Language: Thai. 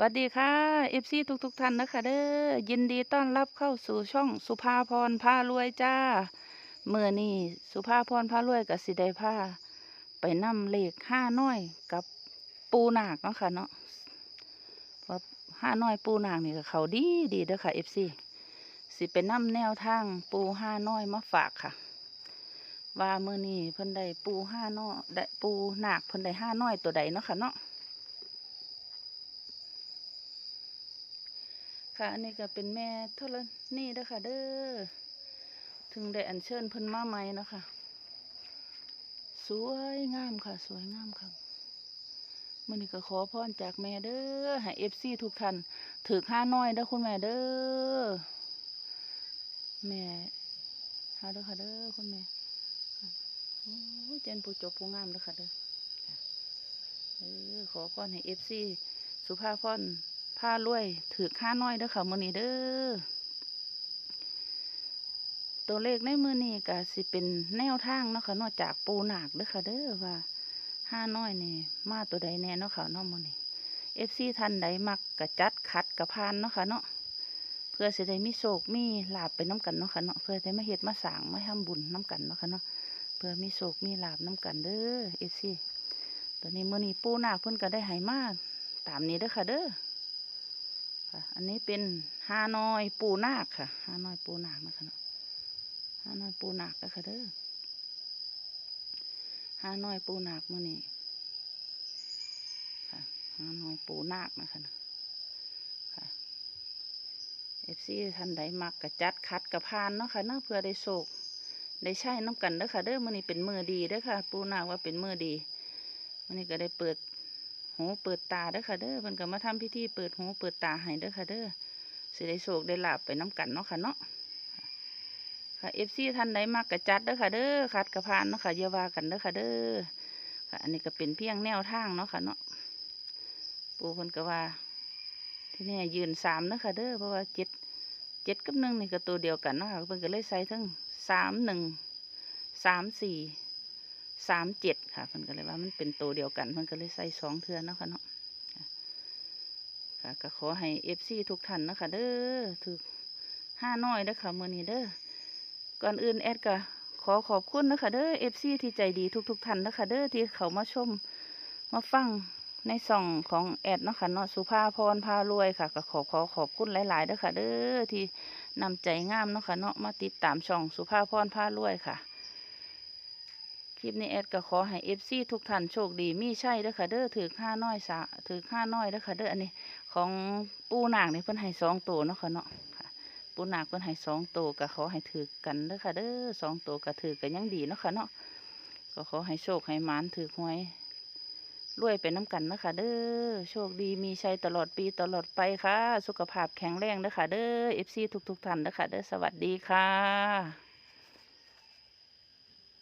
สวัสดีค่ะเอฟซีทุกๆท่านนะคะเด้อยินดีต้อนรับเข้าสู่ช่องสุภาพรพารวยจ้าเมื่อนี้สุภาพรพารวยกับสิได้พาไปนำเลขห้าน้อยกับปูหนาคเนาะค่ะเนาะเพราห้าน้อยปูหนาคนี่ก็เขาดีดีเด้อค่ะเอฟซีสิไปนำแนวทางปูห้าน้อยมาฝากค่ะ ว่าเมื่อนี้เพิ่นได้ปูห้าน้อยได้ปูหนาคเพิ่นได้ห้าน้อยตัวใดเนาะค่ะเนาะ ค่ะ อันนี้ก็เป็นแม่ท่านี่เด้อค่ะเด้อ ถึงได้อัญเชิญเพิ่นมาใหม่เนาะคะ สวยงามค่ะ สวยงามค่ะมื่อนี้ก็ขอพรจากแม่เด้อให้เอฟซีทุกท่านถือห้าน้อยเด้อคุณแม่เด้อ แม่หาเด้อค่ะเด้อคุณแม่โอ้เจนผู้จบผู้งามเด้อค่ะเด้อเออขอพรให้เอฟซีสุภาพร ผ้ารวยถือค่าน้อยเด้อค่ะมือนี้เด้อตัวเลขในมือนี้ก็สิเป็นแนวทางเนาะค่ะนอกจากปูหนักเด้อค่ะเด้อว่าห้าน้อยนี่มาตัวใดแน่เนาะค่ะนาะมือนี้เอฟซีทันใดมักกะจัดคัดกะพานเนาะค่ะเนาะเพื่อสิได้มีโศกมีลาบไปน้กันเนาะค่ะเนาะเพื่อได้มาเฮ็ดมาสางมาทำบุญน้กันเนาะค่ะเนาะเพื่อมีโศกมีลาบน้กันเด้อเอฟซีตัวนี้มือนี้ปูหนักเพิ่นก็ได้หายมากตามนี้เด้อค่ะเด้อ ค่ะ อันนี้เป็นฮานอยปูนาคค่ะฮานอยปูนาคนะคะเนาะฮานอยปูนาคนะคะเด้อฮานอยปูนาคมื่อนี้ค่ะฮานอยปูนาคนะคะเนาะค่ะเอฟซีท่านใดมักกระจัดคัดกระพานเนาะค่ะเนาะเพื่อได้โศกได้ใช้น้ำกันเด้อค่ะเด้อมื่อนี้เป็นมือดีเด้อค่ะ ปูนาคว่าเป็นมือดีมื่อนี้ก็ได้เปิด หูเปิดตาเด้อค่ะเด้อเพิ่นก็มาทำพิธีเปิดหูเปิดตาให้เด้อค่ะเด้อสิได้โศกได้ลาบไปน้ำกันเนาะค่ะเนาะค่ะเอฟซีท่านใดมากกระจัดเด้อค่ะเด้อคัดกระพานเนาะค่ะเยาวากันเด้อค่ะเด้อค่ะอันนี้ก็เป็นเพียงแนวทางเนาะค่ะเนาะปูเพิ่นก็ว่า ที่นี่ยืนสามเนาะค่ะเด้อเพราะว่าเจ็ดเจ็ดกับหนึ่งนี่ก็ตัวเดียวกันเนาะค่ะเพิ่นก็เลยใส่ทั้งสามหนึ่งสามสี่ สามเจ็ดค่ะเพิ่นก็เลยว่ามันเป็นตัวเดียวกันเพิ่นก็เลยใส่สองเทือนเนาะค่ะเนาะค่ะก็ขอให้เอฟซีทุกท่านนะคะเด้อถือห้าน้อยเด้อค่ะมื่อนี้เด้อก่อนอื่นแอดก็ขอขอบคุณนะคะเด้อเอฟซีที่ใจดีทุกๆท่านนะคะเด้อที่เขามาชมมาฟังในส่องของแอดเนาะค่ะเนาะสุภาพรพารวยค่ะ ก็ขอขอขอบคุณหลายๆเด้อค่ะเด้อที่นำใจงามเนาะค่ะเนาะมาติดตามช่องสุภาพรพารวยค่ะ คลิปนี้แอดก็ขอให้เอฟซีทุกท่านโชคดีมีใช่เด้อค่ะเด้อถือห้าน้อยสะถือห้าน้อยเด้อค่ะเด้ออันนี้ ของปูนางนี่เพิ่นให้สองตัวเนาะค่ะเนาะปูนางเพิ่นให้สองตัวก็ขอให้ถือกันเด้อค่ะเด้อสองตัวก็ถือกันยังดีเนาะค่ะเนาะก็ขอให้โชคให้หมานถือหวยรวยไปน้ำกันนะคะเด้อโชคดีมีชัยตลอดปีตลอดไปค่ะ สุขภาพแข็งแรงเด้อค่ะเด้อเอฟซีทุกๆท่านเด้อค่ะเด้อสวัสดีค่ะ